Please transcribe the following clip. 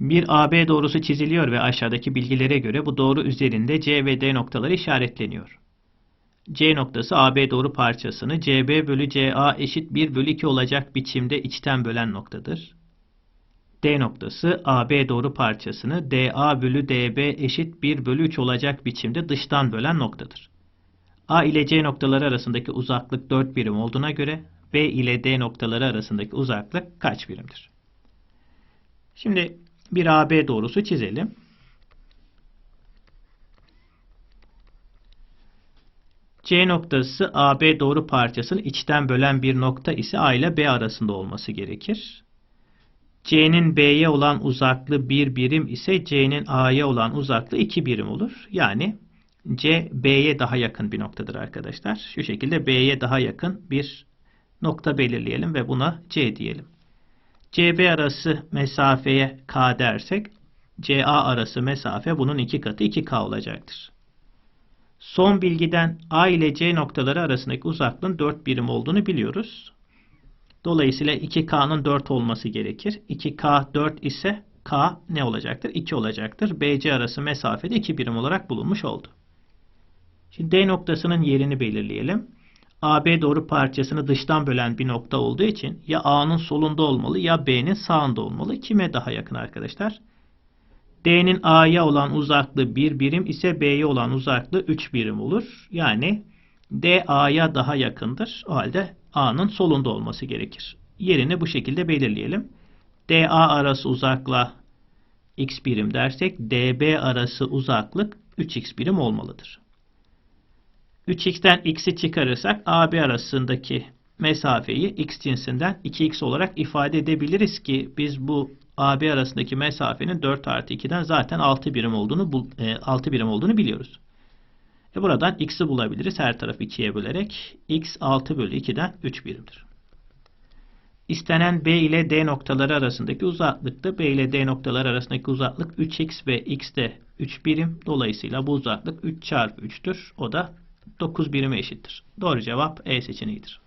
Bir AB doğrusu çiziliyor ve aşağıdaki bilgilere göre bu doğru üzerinde C ve D noktaları işaretleniyor. C noktası AB doğru parçasını CB bölü CA eşit 1 bölü 2 olacak biçimde içten bölen noktadır. D noktası AB doğru parçasını DA bölü DB eşit 1 bölü 3 olacak biçimde dıştan bölen noktadır. A ile C noktaları arasındaki uzaklık 4 birim olduğuna göre B ile D noktaları arasındaki uzaklık kaç birimdir? Şimdi bir AB doğrusu çizelim. C noktası AB doğru parçasını içten bölen bir nokta ise A ile B arasında olması gerekir. C'nin B'ye olan uzaklığı 1 birim ise C'nin A'ya olan uzaklığı 2 birim olur. Yani C B'ye daha yakın bir noktadır arkadaşlar. Şu şekilde B'ye daha yakın bir nokta belirleyelim ve buna C diyelim. CB arası mesafeye K dersek CA arası mesafe bunun iki katı 2K olacaktır. Son bilgiden A ile C noktaları arasındaki uzaklığın 4 birim olduğunu biliyoruz. Dolayısıyla 2K'nın 4 olması gerekir. 2K 4 ise K ne olacaktır? 2 olacaktır. BC arası mesafede 2 birim olarak bulunmuş oldu. Şimdi D noktasının yerini belirleyelim. AB doğru parçasını dıştan bölen bir nokta olduğu için ya A'nın solunda olmalı ya B'nin sağında olmalı. Kime daha yakın arkadaşlar? D'nin A'ya olan uzaklığı 1 birim ise B'ye olan uzaklığı 3 birim olur. Yani D A'ya daha yakındır. O halde A'nın solunda olması gerekir. Yerini bu şekilde belirleyelim. DA arası uzaklığa x birim dersek DB arası uzaklık 3x birim olmalıdır. 3x'ten x'i çıkarırsak AB arasındaki mesafeyi x cinsinden 2x olarak ifade edebiliriz ki biz bu AB arasındaki mesafenin 4 artı 2'den zaten 6 birim olduğunu 6 birim olduğunu biliyoruz. E buradan x'i bulabiliriz her tarafı 2'ye bölerek. x 6 bölü 2'den 3 birimdir. İstenen B ile D noktaları arasındaki uzaklık da B ile D noktaları arasındaki uzaklık 3x ve x de 3 birim. Dolayısıyla bu uzaklık 3 çarpı 3'tür. O da 9 birime eşittir. Doğru cevap E seçeneğidir.